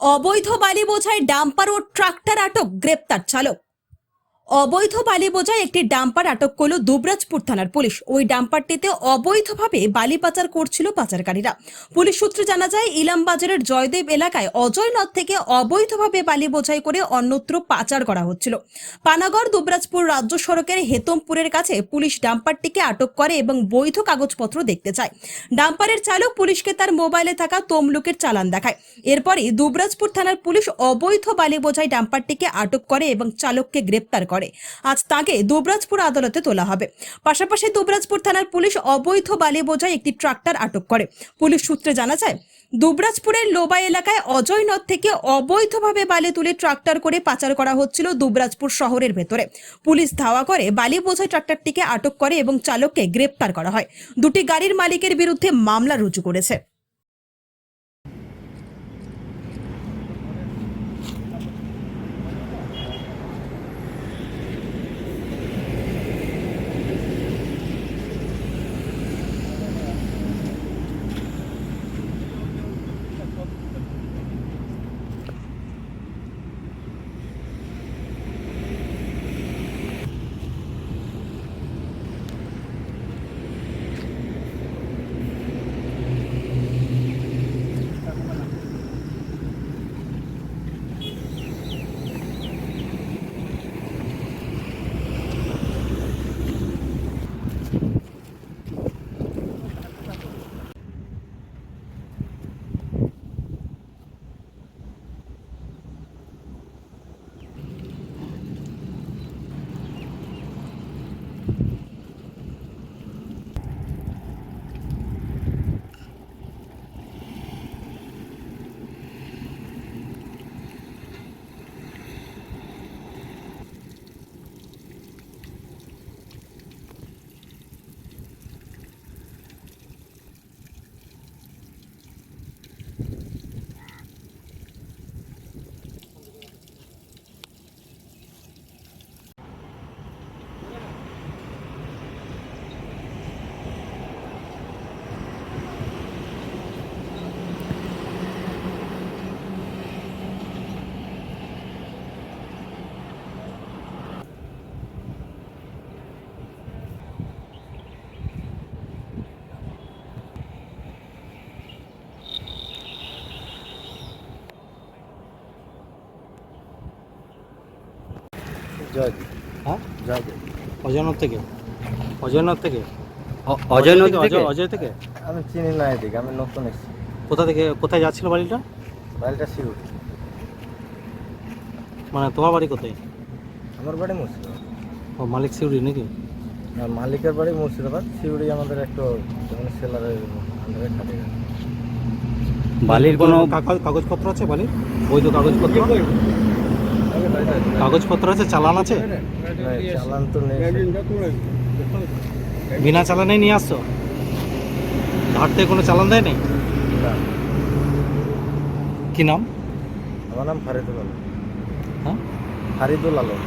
অবৈধ বালি বোঝায় ডাম্পার ও ট্রাক্টর আটক গ্রেপ্তার চালক। অবৈধ বালি বোঝায় একটি ডাম্পার আটক করল দুবরাজপুর থানার পুলিশ। ওই ডাম্পারটিতে অবৈধভাবে বালি পাচার করছিল পাচারকারীরা। পুলিশ সূত্রে জানা যায়, ইলামবাজারের জয়দেব এলাকায় অজয় নদ থেকে অবৈধভাবে বালি বোঝাই করে অন্যত্র পাচার করা হচ্ছিল। পানাগড় দুবরাজপুর রাজ্য সড়কের হেতমপুরের কাছে পুলিশ ডাম্পারটিকে আটক করে এবং বৈধ কাগজপত্র দেখতে চায়। ডাম্পারের চালক পুলিশকে তার মোবাইলে থাকা তমলুকের চালান দেখায়। এরপরই দুবরাজপুর থানার পুলিশ অবৈধ বালি বোঝাই ডাম্পারটিকে আটক করে এবং চালককে গ্রেপ্তার করে। আজ তাকে দুবরাজপুর আদালতে তোলা হবে। পাশাপাশি দুবরাজপুর থানার পুলিশ অবৈধ বালি বোঝায় একটি ট্রাক্টর আটক করে। পুলিশ সূত্রে জানা যায়, দুবরাজপুরের লোবা এলাকায় অজয় নদ থেকে অবৈধভাবে বালি তুলে ট্রাক্টর করে পাচার করা হচ্ছিল দুবরাজপুর শহরের ভেতরে। পুলিশ ধাওয়া করে বালি বোঝাই ট্রাক্টরটিকে আটক করে এবং চালককে গ্রেপ্তার করা হয়। দুটি গাড়ির মালিকের বিরুদ্ধে মামলা রুজু করেছে। জয় হ্যাঁ? জয় অজয়নগর থেকে? অজয়নগর থেকে? অ- অজয়নগর থেকে? থেকে? অজয়- অজয় থেকে? আমি চিনি না এদিকে আমি নতুন এসেছি। কোথা থেকে কোথায় যাচ্ছিল বাড়িটা? বাড়িটা শিউর মানে তোমার বাড়ি কোথায়? আমার বাড়ি মুর্শিদাবাদ। ও মালিক সিউড়ি নাকি? আর মালিকের বাড়ি মুর্শিদাবাদ শিউড়ি আমাদের একটু যেমন সেলারের আন্ডারে খাটে বালির কোনো কাগজ কাগজপত্র আছে বালির? বৈধ কাগজপত্র? কাগজপত্র আছে চালান আছে? চালান তো নেই বিনা চালানে নিয়ে আসছো? থেকে কোনো চালান দেয় নেই? কি নাম? আমার নাম ফারিদুল আলম। হ্যাঁ? ফারিদুল আলম।